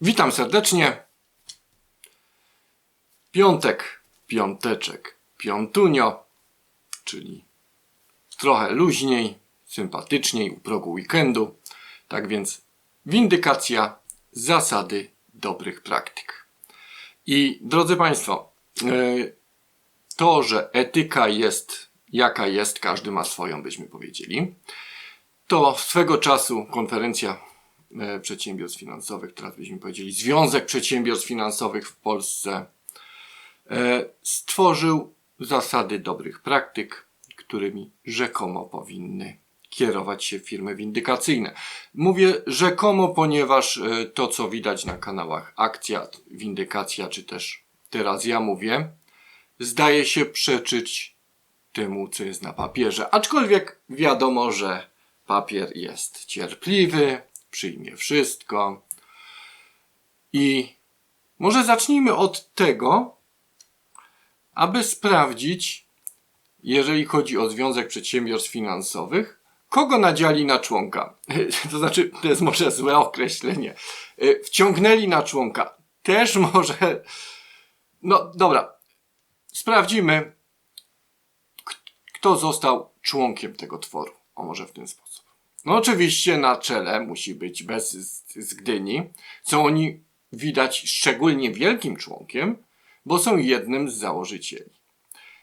Witam serdecznie. Piątek, piąteczek, piątunio, czyli trochę luźniej, sympatyczniej u progu weekendu. Tak więc windykacja zasady dobrych praktyk. I drodzy Państwo, e, to, że etyka jest jaka jest, każdy ma swoją, byśmy powiedzieli. To swego czasu konferencja przedsiębiorstw finansowych, teraz byśmy powiedzieli Związek Przedsiębiorstw Finansowych w Polsce, e, stworzył zasady dobrych praktyk, którymi rzekomo powinny kierować się firmy windykacyjne. Mówię rzekomo, ponieważ e, to, co widać na kanałach Akcja, Windykacja, czy też teraz ja mówię, zdaje się przeczyć temu, co jest na papierze. Aczkolwiek wiadomo, że papier jest cierpliwy, przyjmie wszystko. I może zacznijmy od tego, aby sprawdzić, jeżeli chodzi o Związek Przedsiębiorstw Finansowych, kogo nadziali na członka. To znaczy, to jest może złe określenie. Wciągnęli na członka. Też może. No dobra, sprawdzimy, kto został członkiem tego tworu. O może w ten sposób. No oczywiście na czele musi być bez z, z Gdyni. Są oni widać szczególnie wielkim członkiem, bo są jednym z założycieli.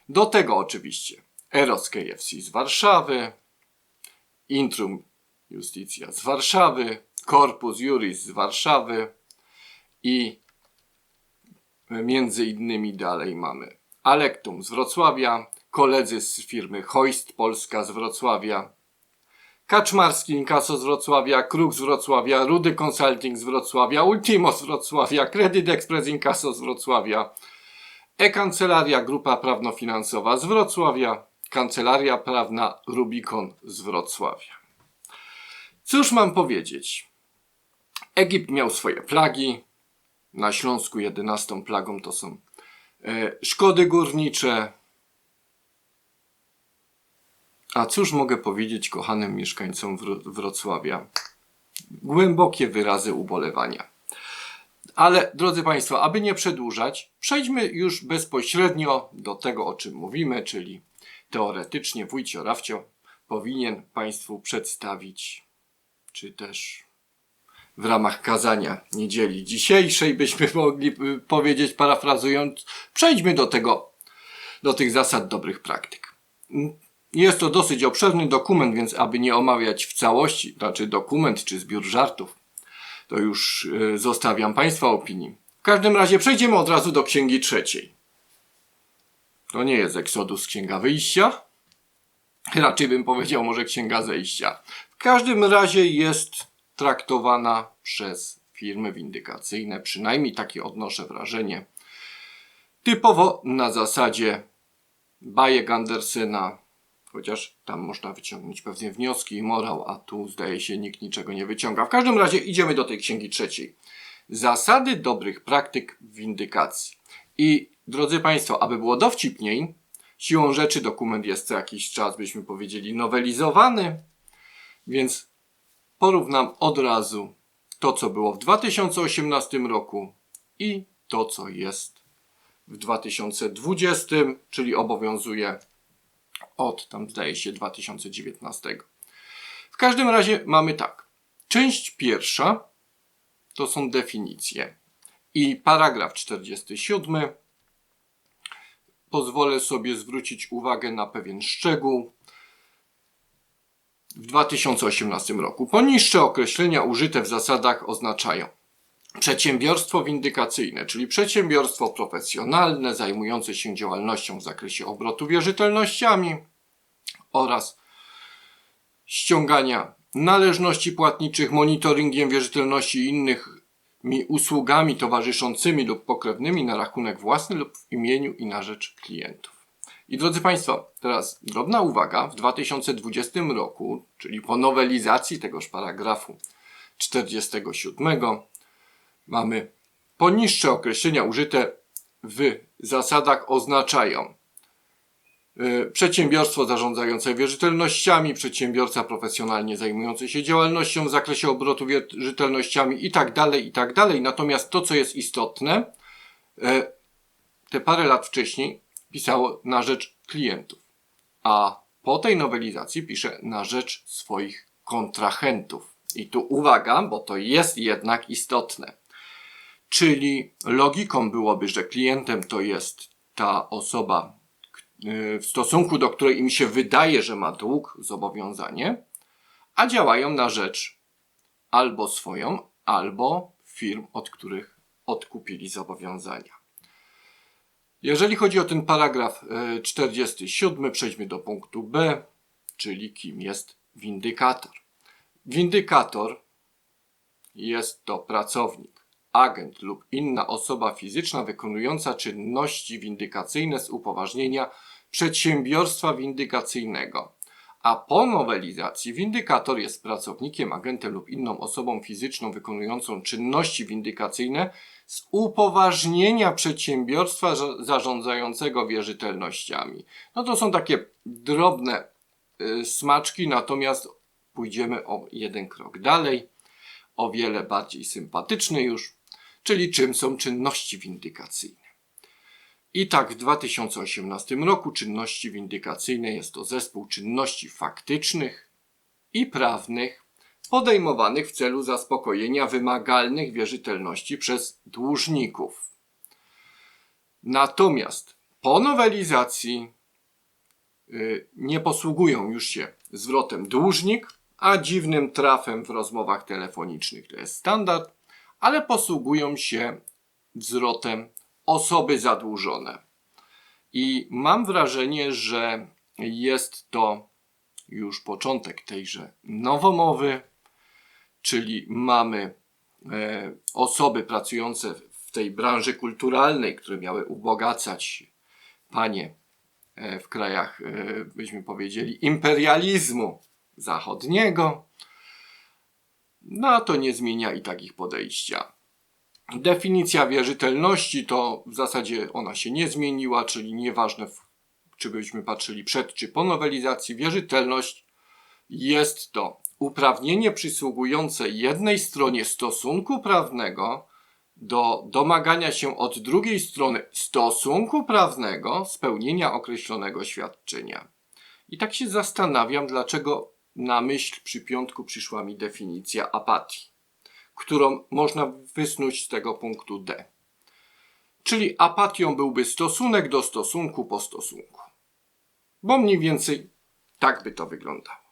Do tego oczywiście Eros KFC z Warszawy, Intrum Justitia z Warszawy, Corpus Juris z Warszawy i między innymi dalej mamy Alektum z Wrocławia, koledzy z firmy Hoist Polska z Wrocławia, Kaczmarski Inkaso z Wrocławia, Kruk z Wrocławia, Rudy Consulting z Wrocławia, Ultimo z Wrocławia, Credit Express Inkaso z Wrocławia, E-Kancelaria Grupa Prawno-Finansowa z Wrocławia, Kancelaria Prawna Rubikon z Wrocławia. Cóż mam powiedzieć? Egipt miał swoje plagi. Na Śląsku 11 plagą to są e, szkody górnicze. A cóż mogę powiedzieć kochanym mieszkańcom Wro- Wrocławia? Głębokie wyrazy ubolewania. Ale drodzy Państwo, aby nie przedłużać, przejdźmy już bezpośrednio do tego, o czym mówimy, czyli teoretycznie wójcio Rafcio powinien Państwu przedstawić, czy też w ramach kazania niedzieli dzisiejszej, byśmy mogli y, powiedzieć, parafrazując, przejdźmy do tego, do tych zasad dobrych praktyk. Jest to dosyć obszerny dokument, więc aby nie omawiać w całości, znaczy dokument czy zbiór żartów, to już y, zostawiam Państwa opinii. W każdym razie przejdziemy od razu do księgi trzeciej. To nie jest Eksodus Księga Wyjścia. Raczej bym powiedział może Księga Zejścia. W każdym razie jest traktowana przez firmy windykacyjne, przynajmniej takie odnoszę wrażenie, typowo na zasadzie bajek Andersena, chociaż tam można wyciągnąć pewnie wnioski i morał, a tu zdaje się nikt niczego nie wyciąga. W każdym razie idziemy do tej księgi trzeciej. Zasady dobrych praktyk windykacji. I drodzy Państwo, aby było dowcipniej, siłą rzeczy dokument jest co jakiś czas, byśmy powiedzieli, nowelizowany, więc porównam od razu to, co było w 2018 roku i to, co jest w 2020, czyli obowiązuje od tam zdaje się 2019. W każdym razie mamy tak. Część pierwsza to są definicje i paragraf 47 pozwolę sobie zwrócić uwagę na pewien szczegół. W 2018 roku poniższe określenia użyte w zasadach oznaczają Przedsiębiorstwo windykacyjne, czyli przedsiębiorstwo profesjonalne zajmujące się działalnością w zakresie obrotu wierzytelnościami oraz ściągania należności płatniczych, monitoringiem wierzytelności i innymi usługami towarzyszącymi lub pokrewnymi na rachunek własny lub w imieniu i na rzecz klientów. I drodzy Państwo, teraz drobna uwaga. W 2020 roku, czyli po nowelizacji tegoż paragrafu 47, mamy poniższe określenia użyte w zasadach oznaczają y, przedsiębiorstwo zarządzające wierzytelnościami, przedsiębiorca profesjonalnie zajmujący się działalnością w zakresie obrotu wierzytelnościami i tak dalej, i tak. Natomiast to, co jest istotne, y, te parę lat wcześniej pisało na rzecz klientów, a po tej nowelizacji pisze na rzecz swoich kontrahentów. I tu uwaga, bo to jest jednak istotne. Czyli logiką byłoby, że klientem to jest ta osoba, y, w stosunku do której im się wydaje, że ma dług, zobowiązanie, a działają na rzecz albo swoją, albo firm, od których odkupili zobowiązania. Jeżeli chodzi o ten paragraf y, 47, przejdźmy do punktu B, czyli kim jest windykator. Windykator jest to pracownik, agent lub inna osoba fizyczna wykonująca czynności windykacyjne z upoważnienia przedsiębiorstwa windykacyjnego. A po nowelizacji windykator jest pracownikiem, agentem lub inną osobą fizyczną wykonującą czynności windykacyjne z upoważnienia przedsiębiorstwa za- zarządzającego wierzytelnościami. No to są takie drobne y, smaczki, natomiast pójdziemy o jeden krok dalej, o wiele bardziej sympatyczny już, czyli czym są czynności windykacyjne. I tak w 2018 roku czynności windykacyjne jest to zespół czynności faktycznych i prawnych podejmowanych w celu zaspokojenia wymagalnych wierzytelności przez dłużników. Natomiast po nowelizacji y, nie posługują już się zwrotem dłużnik, a dziwnym trafem w rozmowach telefonicznych to jest standard, ale posługują się zwrotem osoby zadłużone. I mam wrażenie, że jest to już początek tejże nowomowy, czyli mamy e, osoby pracujące w tej branży kulturalnej, które miały ubogacać panie e, w krajach, e, byśmy powiedzieli, imperializmu zachodniego. No to nie zmienia i takich podejścia. Definicja wierzytelności to w zasadzie ona się nie zmieniła, czyli nieważne czy byśmy patrzyli przed czy po nowelizacji, wierzytelność jest to uprawnienie przysługujące jednej stronie stosunku prawnego do domagania się od drugiej strony stosunku prawnego spełnienia określonego świadczenia. I tak się zastanawiam, dlaczego na myśl przy piątku przyszła mi definicja apatii, którą można wysnuć z tego punktu D. Czyli apatią byłby stosunek do stosunku po stosunku. Bo mniej więcej tak by to wyglądało.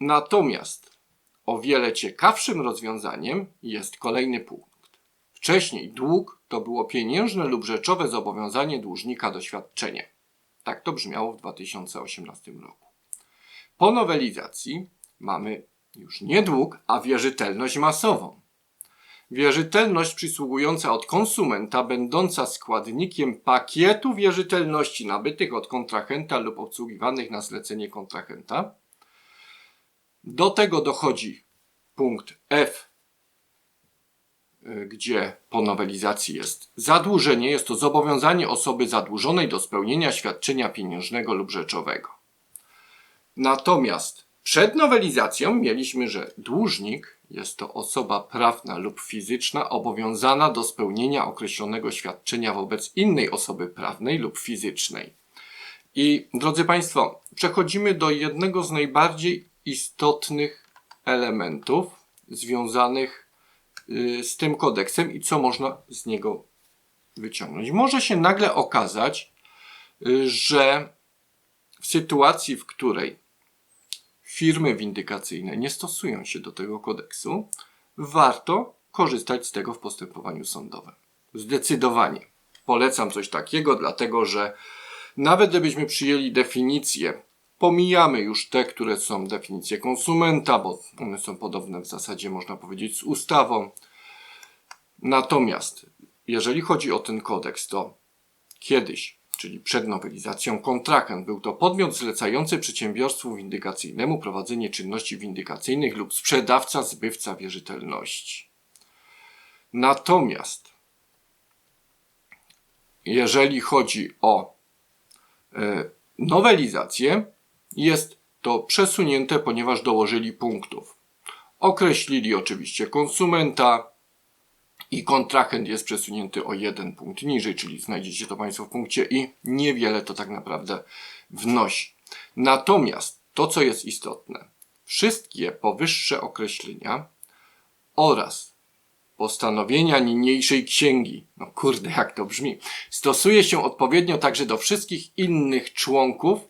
Natomiast o wiele ciekawszym rozwiązaniem jest kolejny punkt. Wcześniej dług to było pieniężne lub rzeczowe zobowiązanie dłużnika do świadczenia. Tak to brzmiało w 2018 roku. Po nowelizacji mamy już nie dług, a wierzytelność masową. Wierzytelność przysługująca od konsumenta, będąca składnikiem pakietu wierzytelności nabytych od kontrahenta lub obsługiwanych na zlecenie kontrahenta. Do tego dochodzi punkt F, y, gdzie po nowelizacji jest zadłużenie, jest to zobowiązanie osoby zadłużonej do spełnienia świadczenia pieniężnego lub rzeczowego. Natomiast przed nowelizacją mieliśmy, że dłużnik jest to osoba prawna lub fizyczna obowiązana do spełnienia określonego świadczenia wobec innej osoby prawnej lub fizycznej. I drodzy Państwo, przechodzimy do jednego z najbardziej istotnych elementów związanych y, z tym kodeksem i co można z niego wyciągnąć. Może się nagle okazać, y, że w sytuacji, w której firmy windykacyjne nie stosują się do tego kodeksu, warto korzystać z tego w postępowaniu sądowym. Zdecydowanie polecam coś takiego, dlatego że nawet gdybyśmy przyjęli definicję, pomijamy już te, które są definicje konsumenta, bo one są podobne w zasadzie, można powiedzieć, z ustawą. Natomiast jeżeli chodzi o ten kodeks, to kiedyś czyli przed nowelizacją, kontrahent był to podmiot zlecający przedsiębiorstwu windykacyjnemu prowadzenie czynności windykacyjnych lub sprzedawca, zbywca wierzytelności. Natomiast jeżeli chodzi o e, nowelizację, jest to przesunięte, ponieważ dołożyli punktów. Określili oczywiście konsumenta i kontrahent jest przesunięty o jeden punkt niżej, czyli znajdziecie to Państwo w punkcie i niewiele to tak naprawdę wnosi. Natomiast to, co jest istotne, wszystkie powyższe określenia oraz postanowienia niniejszej księgi, no kurde, jak to brzmi, stosuje się odpowiednio także do wszystkich innych członków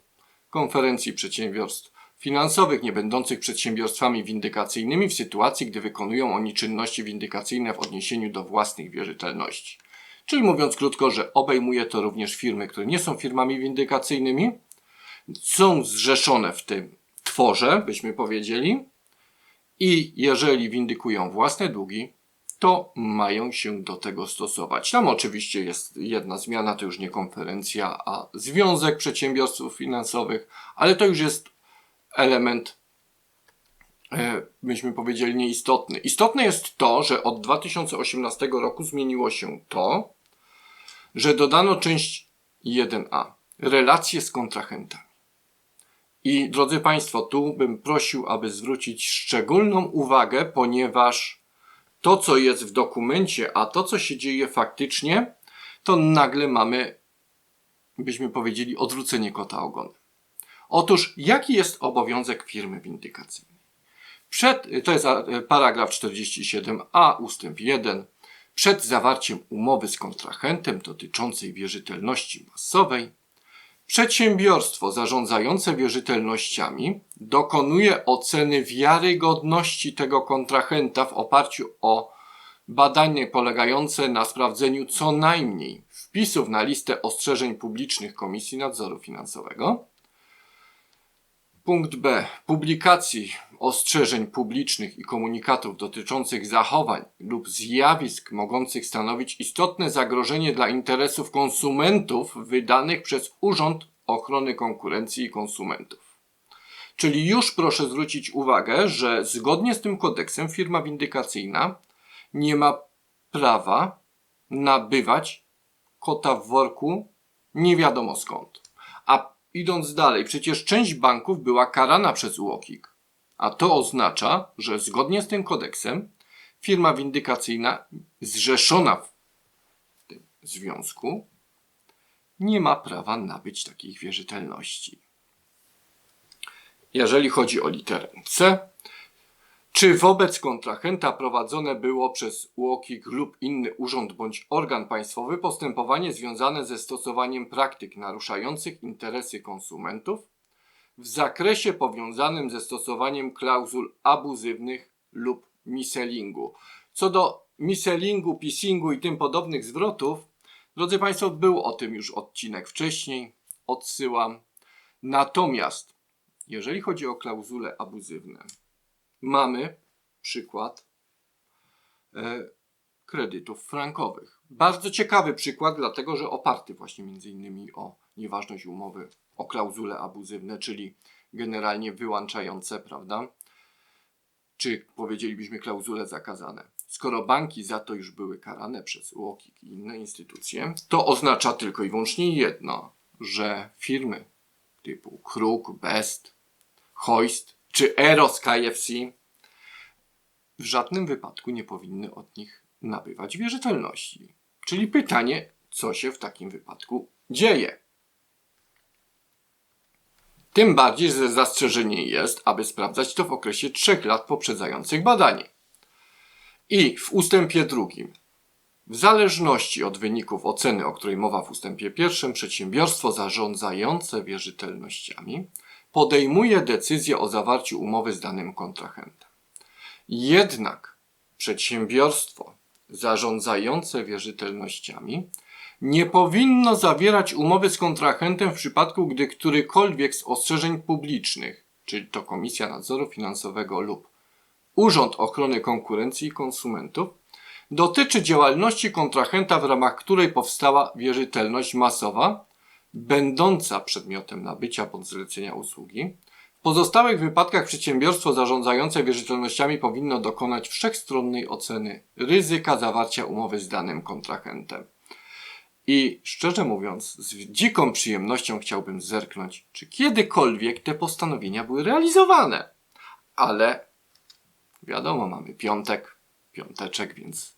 konferencji przedsiębiorstw finansowych, nie będących przedsiębiorstwami windykacyjnymi w sytuacji, gdy wykonują oni czynności windykacyjne w odniesieniu do własnych wierzytelności. Czyli mówiąc krótko, że obejmuje to również firmy, które nie są firmami windykacyjnymi, są zrzeszone w tym tworze, byśmy powiedzieli, i jeżeli windykują własne długi, to mają się do tego stosować. Tam oczywiście jest jedna zmiana, to już nie konferencja, a Związek Przedsiębiorców Finansowych, ale to już jest element, e, myśmy powiedzieli, nieistotny. Istotne jest to, że od 2018 roku zmieniło się to, że dodano część 1a relacje z kontrahentami. I drodzy Państwo, tu bym prosił, aby zwrócić szczególną uwagę, ponieważ to, co jest w dokumencie, a to, co się dzieje faktycznie, to nagle mamy, byśmy powiedzieli, odwrócenie kota ogonem. Otóż, jaki jest obowiązek firmy windykacyjnej? Przed, to jest e, paragraf 47a, ustęp 1. Przed zawarciem umowy z kontrahentem dotyczącej wierzytelności masowej, Przedsiębiorstwo zarządzające wierzytelnościami dokonuje oceny wiarygodności tego kontrahenta w oparciu o badanie polegające na sprawdzeniu co najmniej wpisów na listę ostrzeżeń publicznych Komisji Nadzoru Finansowego. Punkt B. Publikacji ostrzeżeń publicznych i komunikatów dotyczących zachowań lub zjawisk mogących stanowić istotne zagrożenie dla interesów konsumentów wydanych przez Urząd Ochrony Konkurencji i Konsumentów. Czyli już proszę zwrócić uwagę, że zgodnie z tym kodeksem firma windykacyjna nie ma prawa nabywać kota w worku nie wiadomo skąd. A idąc dalej, przecież część banków była karana przez UOKiK a to oznacza, że zgodnie z tym kodeksem firma windykacyjna zrzeszona w tym związku nie ma prawa nabyć takich wierzytelności. Jeżeli chodzi o literę C, czy wobec kontrahenta prowadzone było przez UOKiK lub inny urząd bądź organ państwowy postępowanie związane ze stosowaniem praktyk naruszających interesy konsumentów, w zakresie powiązanym ze stosowaniem klauzul abuzywnych lub miselingu. Co do miselingu, pissingu i tym podobnych zwrotów, drodzy Państwo, był o tym już odcinek wcześniej, odsyłam. Natomiast, jeżeli chodzi o klauzule abuzywne, mamy przykład e, kredytów frankowych. Bardzo ciekawy przykład, dlatego że oparty właśnie między innymi o nieważność umowy, o klauzule abuzywne, czyli generalnie wyłączające, prawda? Czy powiedzielibyśmy klauzule zakazane. Skoro banki za to już były karane przez UOKiK i inne instytucje, to oznacza tylko i wyłącznie jedno, że firmy typu Kruk, Best, Hoist czy Eros KFC w żadnym wypadku nie powinny od nich nabywać wierzytelności. Czyli pytanie, co się w takim wypadku dzieje. Tym bardziej, że zastrzeżenie jest, aby sprawdzać to w okresie 3 lat poprzedzających badanie. I w ustępie drugim, w zależności od wyników oceny, o której mowa w ustępie pierwszym, przedsiębiorstwo zarządzające wierzytelnościami podejmuje decyzję o zawarciu umowy z danym kontrahentem. Jednak przedsiębiorstwo zarządzające wierzytelnościami nie powinno zawierać umowy z kontrahentem w przypadku, gdy którykolwiek z ostrzeżeń publicznych, czyli to Komisja Nadzoru Finansowego lub Urząd Ochrony Konkurencji i Konsumentów, dotyczy działalności kontrahenta, w ramach której powstała wierzytelność masowa, będąca przedmiotem nabycia bądź zlecenia usługi, w pozostałych wypadkach przedsiębiorstwo zarządzające wierzytelnościami powinno dokonać wszechstronnej oceny ryzyka zawarcia umowy z danym kontrahentem. I szczerze mówiąc, z dziką przyjemnością chciałbym zerknąć, czy kiedykolwiek te postanowienia były realizowane. Ale wiadomo, mamy piątek, piąteczek, więc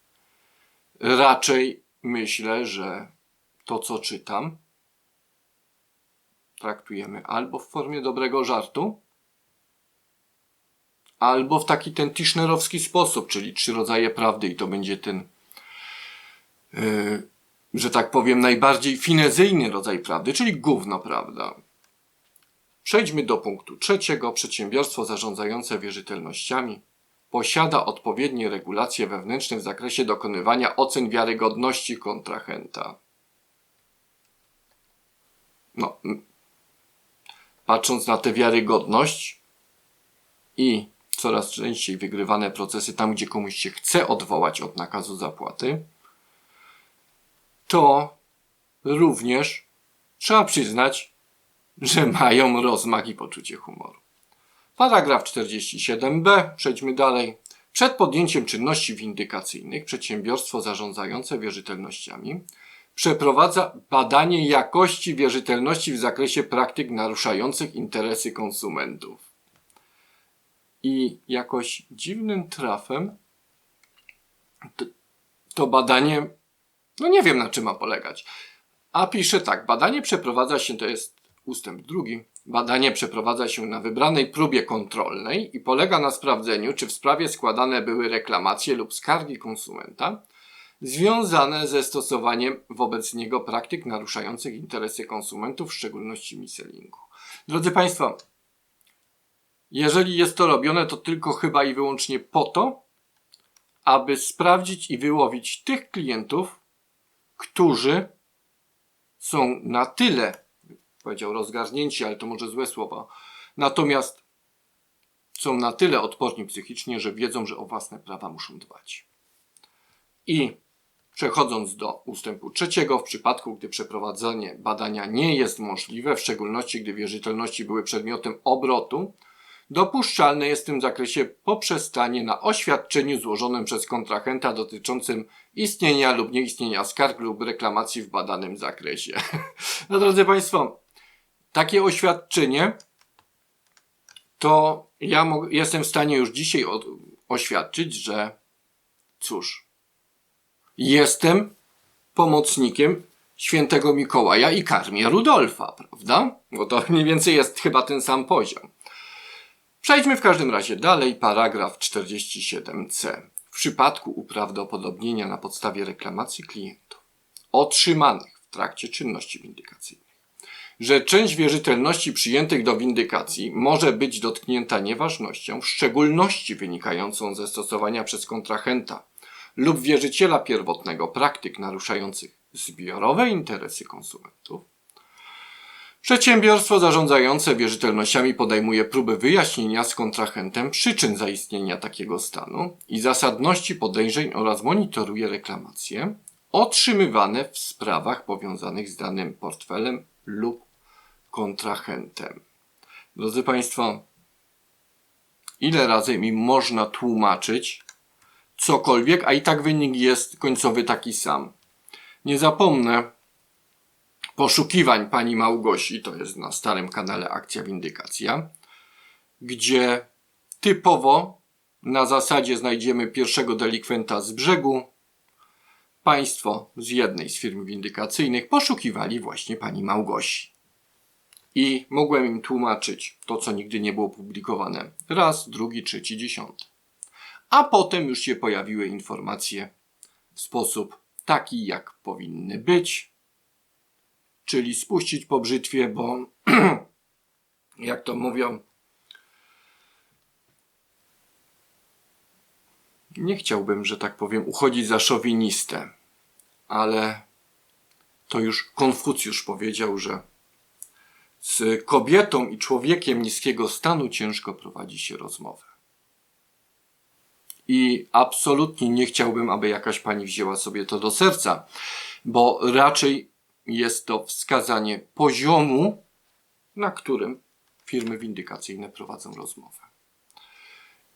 raczej myślę, że to, co czytam, traktujemy albo w formie dobrego żartu, albo w taki ten tischnerowski sposób, czyli trzy rodzaje prawdy i to będzie ten, yy, że tak powiem, najbardziej finezyjny rodzaj prawdy, czyli gówno prawda. Przejdźmy do punktu trzeciego. Przedsiębiorstwo zarządzające wierzytelnościami posiada odpowiednie regulacje wewnętrzne w zakresie dokonywania ocen wiarygodności kontrahenta. No, patrząc na tę wiarygodność i coraz częściej wygrywane procesy tam, gdzie komuś się chce odwołać od nakazu zapłaty, to również trzeba przyznać, że mają rozmach i poczucie humoru. Paragraf 47b, przejdźmy dalej. Przed podjęciem czynności windykacyjnych przedsiębiorstwo zarządzające wierzytelnościami przeprowadza badanie jakości wierzytelności w zakresie praktyk naruszających interesy konsumentów. I jakoś dziwnym trafem to, to badanie, no nie wiem na czym ma polegać. A pisze tak, badanie przeprowadza się, to jest ustęp drugi, badanie przeprowadza się na wybranej próbie kontrolnej i polega na sprawdzeniu, czy w sprawie składane były reklamacje lub skargi konsumenta związane ze stosowaniem wobec niego praktyk naruszających interesy konsumentów, w szczególności misselingu. Drodzy Państwo, jeżeli jest to robione, to tylko chyba i wyłącznie po to, aby sprawdzić i wyłowić tych klientów, którzy są na tyle, powiedział rozgarnięci, ale to może złe słowa, natomiast są na tyle odporni psychicznie, że wiedzą, że o własne prawa muszą dbać. I przechodząc do ustępu trzeciego, w przypadku, gdy przeprowadzenie badania nie jest możliwe, w szczególności gdy wierzytelności były przedmiotem obrotu, dopuszczalne jest w tym zakresie poprzestanie na oświadczeniu złożonym przez kontrahenta dotyczącym istnienia lub nieistnienia skarg lub reklamacji w badanym zakresie. No drodzy Państwo, takie oświadczenie to ja jestem w stanie już dzisiaj oświadczyć, że cóż, jestem pomocnikiem świętego Mikołaja i karmię Rudolfa, prawda? Bo to mniej więcej jest chyba ten sam poziom. Przejdźmy w każdym razie dalej, paragraf 47c. W przypadku uprawdopodobnienia na podstawie reklamacji klientów otrzymanych w trakcie czynności windykacyjnych, że część wierzytelności przyjętych do windykacji może być dotknięta nieważnością, w szczególności wynikającą ze stosowania przez kontrahenta lub wierzyciela pierwotnego praktyk naruszających zbiorowe interesy konsumentów, Przedsiębiorstwo zarządzające wierzytelnościami podejmuje próby wyjaśnienia z kontrahentem przyczyn zaistnienia takiego stanu i zasadności podejrzeń oraz monitoruje reklamacje otrzymywane w sprawach powiązanych z danym portfelem lub kontrahentem. Drodzy Państwo, ile razy mi można tłumaczyć cokolwiek, a i tak wynik jest końcowy taki sam. Nie zapomnę, poszukiwań pani Małgosi, to jest na starym kanale Akcja Windykacja, gdzie typowo na zasadzie znajdziemy pierwszego delikwenta z brzegu. Państwo z jednej z firm windykacyjnych poszukiwali właśnie pani Małgosi. I mogłem im tłumaczyć to, co nigdy nie było publikowane. Raz, drugi, trzeci, dziesiąty. A potem już się pojawiły informacje w sposób taki, jak powinny być czyli spuścić po brzytwie, bo jak to mówią, nie chciałbym, że tak powiem, uchodzić za szowinistę, ale to już Konfucjusz powiedział, że z kobietą i człowiekiem niskiego stanu ciężko prowadzi się rozmowę. I absolutnie nie chciałbym, aby jakaś pani wzięła sobie to do serca, bo raczej jest to wskazanie poziomu, na którym firmy windykacyjne prowadzą rozmowę.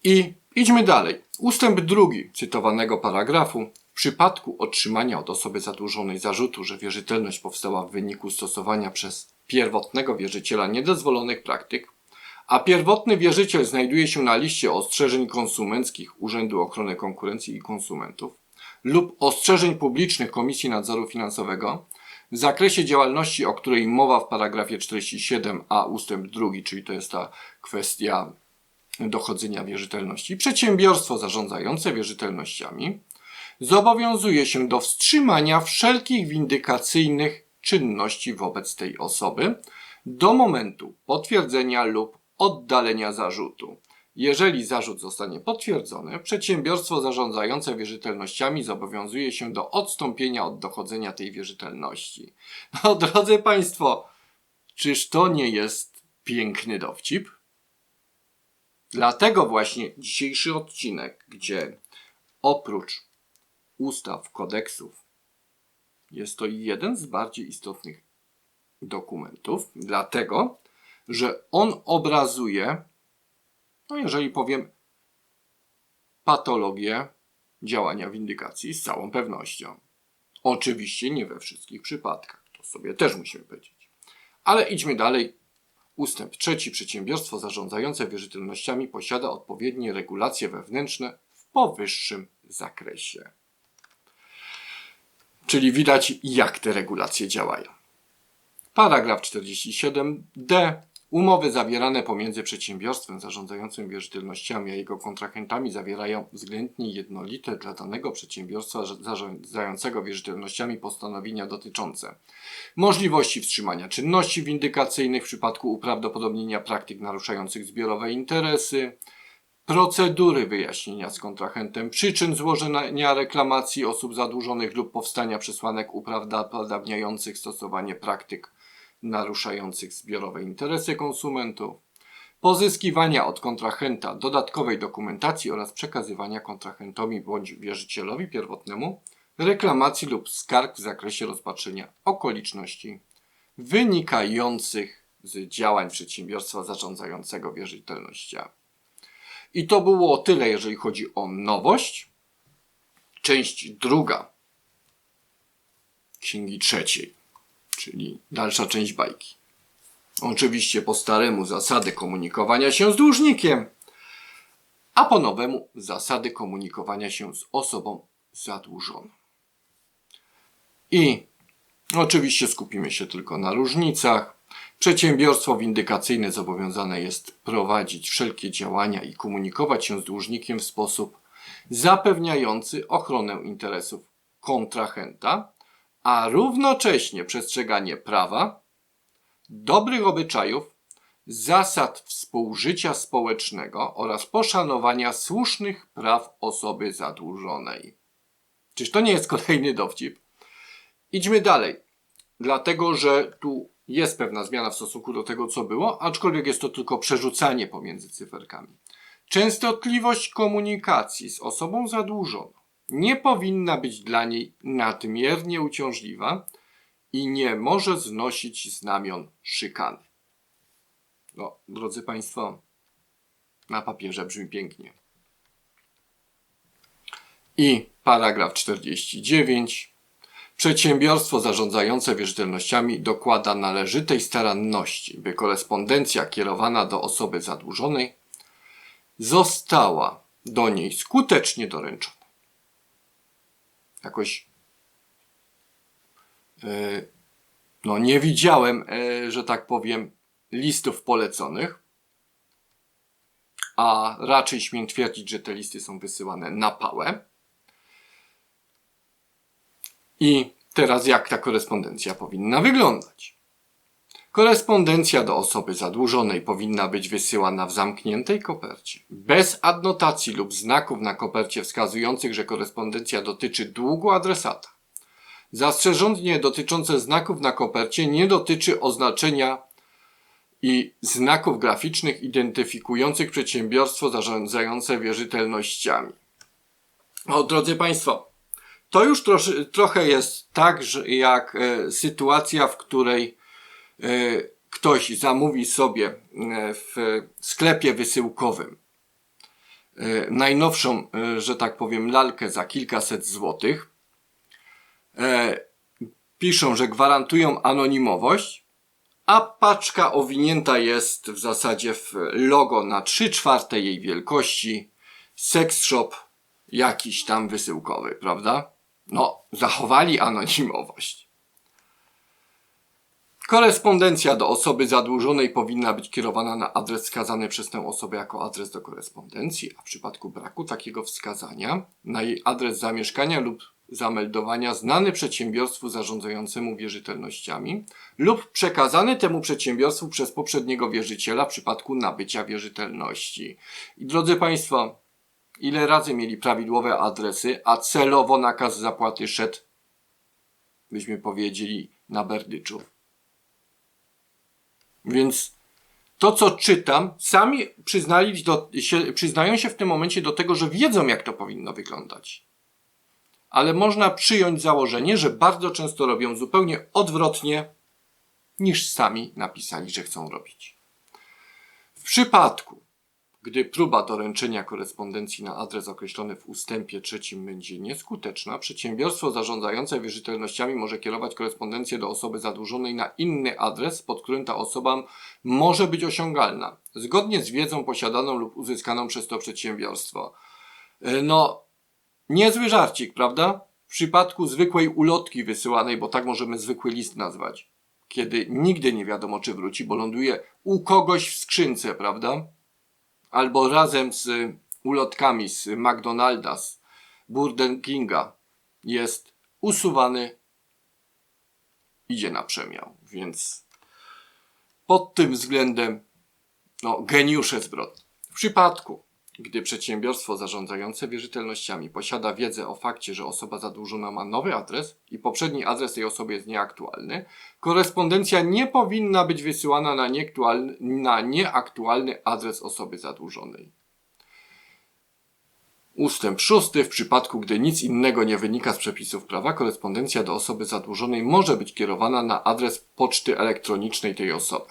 I idźmy dalej. Ustęp drugi cytowanego paragrafu W przypadku otrzymania od osoby zadłużonej zarzutu, że wierzytelność powstała w wyniku stosowania przez pierwotnego wierzyciela niedozwolonych praktyk, a pierwotny wierzyciel znajduje się na liście ostrzeżeń konsumenckich Urzędu Ochrony Konkurencji i Konsumentów lub ostrzeżeń publicznych Komisji Nadzoru Finansowego w zakresie działalności, o której mowa w paragrafie 47a ustęp 2, czyli to jest ta kwestia dochodzenia wierzytelności, przedsiębiorstwo zarządzające wierzytelnościami zobowiązuje się do wstrzymania wszelkich windykacyjnych czynności wobec tej osoby do momentu potwierdzenia lub oddalenia zarzutu. Jeżeli zarzut zostanie potwierdzony, przedsiębiorstwo zarządzające wierzytelnościami zobowiązuje się do odstąpienia od dochodzenia tej wierzytelności. No, drodzy Państwo, czyż to nie jest piękny dowcip? Dlatego właśnie dzisiejszy odcinek, gdzie oprócz ustaw, kodeksów, jest to jeden z bardziej istotnych dokumentów, dlatego że on obrazuje, no jeżeli powiem, patologię działania windykacji z całą pewnością. Oczywiście nie we wszystkich przypadkach, to sobie też musimy powiedzieć. Ale idźmy dalej. Ustęp trzeci. Przedsiębiorstwo zarządzające wierzytelnościami posiada odpowiednie regulacje wewnętrzne w powyższym zakresie. Czyli widać, jak te regulacje działają. Paragraf 47d. Umowy zawierane pomiędzy przedsiębiorstwem zarządzającym wierzytelnościami a jego kontrahentami zawierają względnie jednolite dla danego przedsiębiorstwa zarządzającego wierzytelnościami postanowienia dotyczące możliwości wstrzymania czynności windykacyjnych w przypadku uprawdopodobnienia praktyk naruszających zbiorowe interesy, procedury wyjaśnienia z kontrahentem przyczyn złożenia reklamacji osób zadłużonych lub powstania przesłanek uprawdopodobniających stosowanie praktyk naruszających zbiorowe interesy konsumentów, pozyskiwania od kontrahenta dodatkowej dokumentacji oraz przekazywania kontrahentowi bądź wierzycielowi pierwotnemu reklamacji lub skarg w zakresie rozpatrzenia okoliczności wynikających z działań przedsiębiorstwa zarządzającego wierzytelnościami. I to było tyle, jeżeli chodzi o nowość. Część druga księgi trzeciej czyli dalsza część bajki. Oczywiście po staremu zasady komunikowania się z dłużnikiem, a po nowemu zasady komunikowania się z osobą zadłużoną. I oczywiście skupimy się tylko na różnicach. Przedsiębiorstwo windykacyjne zobowiązane jest prowadzić wszelkie działania i komunikować się z dłużnikiem w sposób zapewniający ochronę interesów kontrahenta a równocześnie przestrzeganie prawa, dobrych obyczajów, zasad współżycia społecznego oraz poszanowania słusznych praw osoby zadłużonej. Czyż to nie jest kolejny dowcip? Idźmy dalej, dlatego że tu jest pewna zmiana w stosunku do tego, co było, aczkolwiek jest to tylko przerzucanie pomiędzy cyferkami. Częstotliwość komunikacji z osobą zadłużoną nie powinna być dla niej nadmiernie uciążliwa i nie może znosić znamion szykany. No, drodzy Państwo, na papierze brzmi pięknie. I paragraf 49. Przedsiębiorstwo zarządzające wierzytelnościami dokłada należytej staranności, by korespondencja kierowana do osoby zadłużonej została do niej skutecznie doręczona jakoś e, no nie widziałem, e, że tak powiem, listów poleconych, a raczej śmiem twierdzić, że te listy są wysyłane na pałę. I teraz jak ta korespondencja powinna wyglądać? Korespondencja do osoby zadłużonej powinna być wysyłana w zamkniętej kopercie, bez adnotacji lub znaków na kopercie wskazujących, że korespondencja dotyczy długu adresata. Zastrzeżenie dotyczące znaków na kopercie nie dotyczy oznaczenia i znaków graficznych identyfikujących przedsiębiorstwo zarządzające wierzytelnościami. O, drodzy Państwo, to już trosz, trochę jest tak, że jak e, sytuacja, w której ktoś zamówi sobie e, w sklepie wysyłkowym e, najnowszą, e, że tak powiem, lalkę za kilkaset złotych. E, piszą, że gwarantują anonimowość, a paczka owinięta jest w zasadzie w logo na 3 czwarte jej wielkości. Sex shop jakiś tam wysyłkowy, prawda? No, zachowali anonimowość. Korespondencja do osoby zadłużonej powinna być kierowana na adres wskazany przez tę osobę jako adres do korespondencji, a w przypadku braku takiego wskazania na jej adres zamieszkania lub zameldowania znany przedsiębiorstwu zarządzającemu wierzytelnościami lub przekazany temu przedsiębiorstwu przez poprzedniego wierzyciela w przypadku nabycia wierzytelności. I drodzy Państwo, ile razy mieli prawidłowe adresy, a celowo nakaz zapłaty szedł, byśmy powiedzieli, na berdyczów. Więc to, co czytam, sami przyznali do, się, przyznają się w tym momencie do tego, że wiedzą, jak to powinno wyglądać. Ale można przyjąć założenie, że bardzo często robią zupełnie odwrotnie, niż sami napisali, że chcą robić. W przypadku, gdy próba doręczenia korespondencji na adres określony w ustępie trzecim będzie nieskuteczna, przedsiębiorstwo zarządzające wierzytelnościami może kierować korespondencję do osoby zadłużonej na inny adres, pod którym ta osoba może być osiągalna, zgodnie z wiedzą posiadaną lub uzyskaną przez to przedsiębiorstwo. E, No, niezły żarcik, prawda? W przypadku zwykłej ulotki wysyłanej, bo tak możemy zwykły list nazwać, kiedy nigdy nie wiadomo, czy wróci, bo ląduje u kogoś w skrzynce, prawda? Albo razem z ulotkami z McDonalda, z Burger Kinga jest usuwany, idzie na przemiał. Więc pod tym względem, no, geniusze zbrodni. W przypadku, gdy przedsiębiorstwo zarządzające wierzytelnościami posiada wiedzę o fakcie, że osoba zadłużona ma nowy adres i poprzedni adres tej osoby jest nieaktualny, korespondencja nie powinna być wysyłana na nieaktualny, na nieaktualny adres osoby zadłużonej. Ustęp szósty. W przypadku, gdy nic innego nie wynika z przepisów prawa, korespondencja do osoby zadłużonej może być kierowana na adres poczty elektronicznej tej osoby.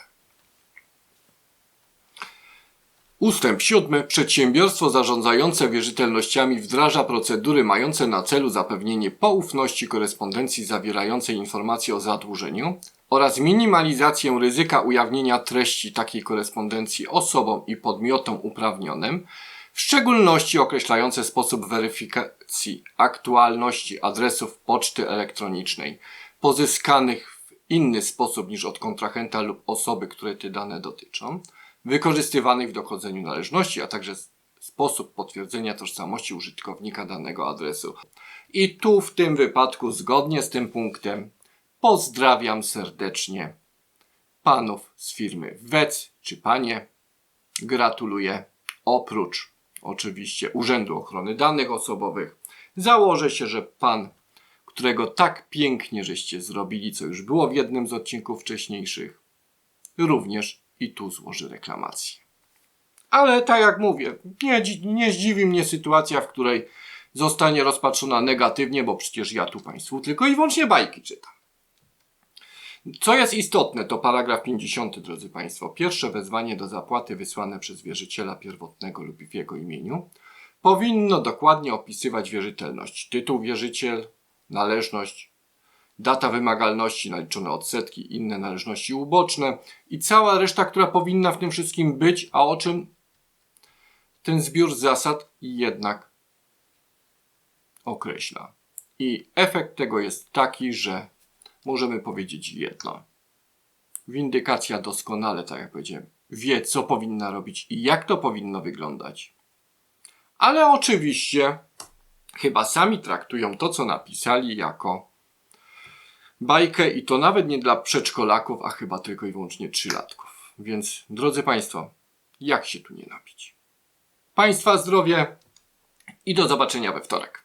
Ustęp siódmy. Przedsiębiorstwo zarządzające wierzytelnościami wdraża procedury mające na celu zapewnienie poufności korespondencji zawierającej informacje o zadłużeniu oraz minimalizację ryzyka ujawnienia treści takiej korespondencji osobom i podmiotom uprawnionym, w szczególności określające sposób weryfikacji aktualności adresów poczty elektronicznej pozyskanych w inny sposób niż od kontrahenta lub osoby, które te dane dotyczą, wykorzystywanych w dochodzeniu należności, a także sposób potwierdzenia tożsamości użytkownika danego adresu. I tu w tym wypadku, zgodnie z tym punktem, pozdrawiam serdecznie panów z firmy WEC czy panie. Gratuluję. Oprócz oczywiście Urzędu Ochrony Danych Osobowych, założę się, że pan, którego tak pięknie żeście zrobili, co już było w jednym z odcinków wcześniejszych, również i tu złoży reklamację. Ale tak jak mówię, nie, nie zdziwi mnie sytuacja, w której zostanie rozpatrzona negatywnie, bo przecież ja tu Państwu tylko i wyłącznie bajki czytam. Co jest istotne, to paragraf 50, drodzy Państwo. Pierwsze wezwanie do zapłaty wysłane przez wierzyciela pierwotnego lub w jego imieniu powinno dokładnie opisywać wierzytelność. Tytuł wierzyciel, należność, data wymagalności, naliczone odsetki, inne należności uboczne i cała reszta, która powinna w tym wszystkim być, a o czym ten zbiór zasad jednak określa. I efekt tego jest taki, że możemy powiedzieć jedno. Windykacja doskonale, tak jak powiedziałem, wie, co powinna robić i jak to powinno wyglądać. Ale oczywiście chyba sami traktują to, co napisali, jako bajkę i to nawet nie dla przedszkolaków, a chyba tylko i wyłącznie trzylatków. Więc, drodzy Państwo, jak się tu nie napić? Państwa zdrowie i do zobaczenia we wtorek.